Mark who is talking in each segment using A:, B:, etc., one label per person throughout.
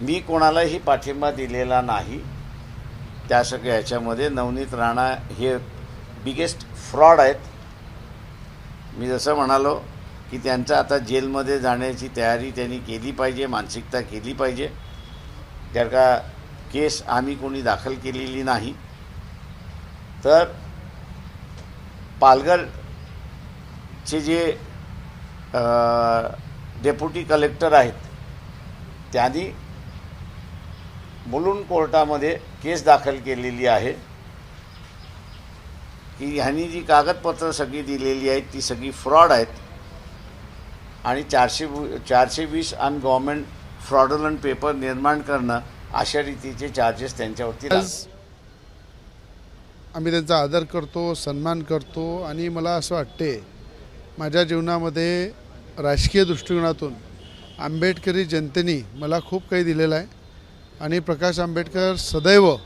A: मी कोणालाही पाठिंबा दिलेला नाही. त्या सगळ्या ह्याच्यामध्ये नवनीत राणा हे बिगेस्ट फ्रॉड आहेत. मी जसं म्हणालो की त्यांचं आता जेलमध्ये जाण्याची तयारी त्यांनी केली पाहिजे मानसिकता केली पाहिजे. जर का केस आम्ही कोणी दाखल केलेली नाही तर पालघरचे जे डेप्युटी कलेक्टर आहेत त्यांनी मुलुंड कोर्टामध्ये केस दाखल केलेली आहे. की ह्यांनी जी कागदपत्र सगळी दिलेली आहेत ती सगळी फ्रॉड आहेत. आणि चारशे चारशे वीस अन गव्हर्मेंट फ्रॉडलंट पेपर निर्माण करणं अशा रीतीचे चार्जेस त्यांच्यावरती
B: आम्ही त्यांचा आदर करतो सन्मान करतो आणि मला असं वाटते माझ्या जीवनामध्ये राजकीय दृष्टिकोनातून आंबेडकरी जनतेने मला खूप काही दिलेलं आहे. आणि प्रकाश आंबेडकर सदैव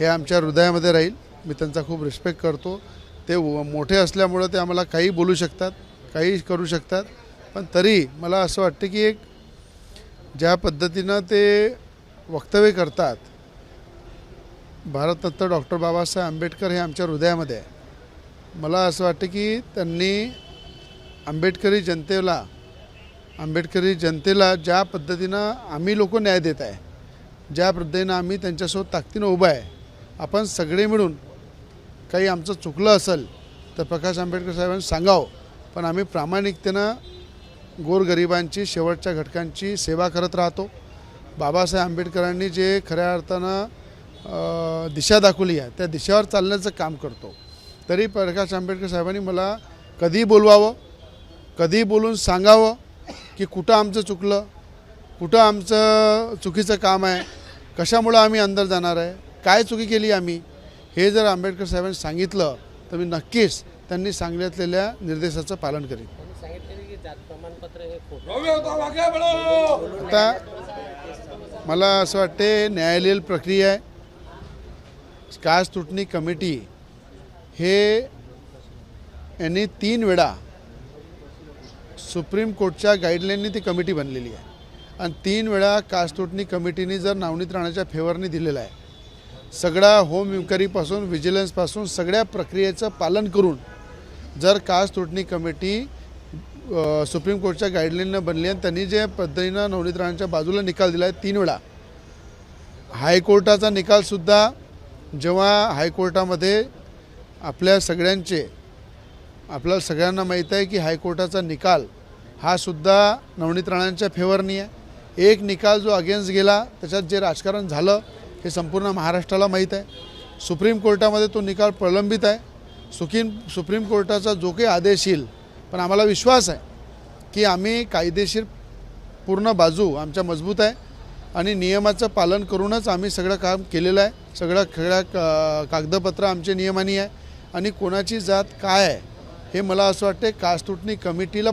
B: हे आमच्या हृदयामध्ये राहील. मी त्यांचा खूप रिस्पेक्ट करतो. ते व- मोठे असल्यामुळं ते आम्हाला काही बोलू शकतात काही करू शकतात. पण तरी मला असं वाटतं की एक ज्या पद्धतीनं ते वक्तव्य करतात भारतरत्न डॉक्टर बाबासाहेब आंबेडकर हे आमच्या हृदयामध्ये आहे. मला असं वाटतं की त्यांनी आंबेडकरी जनतेला आंबेडकरी जनतेला ज्या पद्धतीनं आम्ही लोक न्याय देत आहे ज्या पद्धतीनं आम्ही त्यांच्यासोबत ताकदीनं उभं आहे आपण सगळे मिळून काही आमचं चुकलं असेल तर प्रकाश आंबेडकर साहेबांनी सांगावं. पण आम्ही प्रामाणिकतेनं गोरगरिबांची शेवटच्या घटकांची सेवा करत राहतो. बाबासाहेब आंबेडकरांनी जे खऱ्या अर्थानं दिशा दाखवली आहे त्या दिशेवर चालण्याचं काम करतो. तरी प्रकाश आंबेडकर साहेबांनी मला कधी बोलवावं कधी बोलून सांगावं की कुठं आमचं चुकलं कुठं आमचं चुकीचं काम आहे कशामुळं आम्ही अंदर जाणार आहे? काय चुकी केली आम्ही? हे जर आंबेडकर साहेबांनी सांगितलं तर मी नक्कीच त्यांनी सांगितलेल्या निर्देशाचं पालन करीन. आता मला असं वाटते न्यायालयीन प्रक्रिया आहे. कास तुटणी कमिटी हे यांनी तीन वेळा सुप्रीम कोर्टच्या गाईडलाईननी ती कमिटी बनलेली आहे. आणि तीन वेळा कासतोटणी कमिटीने जर नवनीत राणाच्या फेवरनी दिलेला आहे. सगळ्या होम इन्क्वायरीपासून व्हिजिलन्सपासून सगळ्या प्रक्रियेचं पालन करून जर कासतोटणी कमिटी सुप्रीम कोर्टच्या गाईडलाईननं बनली आणि त्यांनी जे पद्धतीनं नवनीत राणांच्या बाजूला निकाल दिला आहे तीन वेळा हायकोर्टाचा निकालसुद्धा जेव्हा हायकोर्टामध्ये आपल्या सगळ्यांचे आपल्याला सगळ्यांना माहीत आहे की हायकोर्टाचा निकाल हा सुद्धा नवनीत राणांच्या फेवरनी आहे. एक निकाल जो अगेन्स्ट गेला त्याच्यात जे राजकारण झालं हे संपूर्ण महाराष्ट्राला माहीत आहे. सुप्रीम कोर्टामध्ये तो निकाल प्रलंबित आहे. सुखीन सुप्रीम कोर्टाचा जो काही आदेश येईल पण आम्हाला विश्वास आहे की आम्ही कायदेशीर पूर्ण बाजू आमच्या मजबूत आहे आणि नियमाचं पालन करूनच आम्ही सगळं काम केलेलं आहे. सगळं सगळ्या का कागदपत्र आमचे नियमानी आहे. आणि कोणाची जात काय आहे हे मला असं वाटते कासतुटणी कमिटीला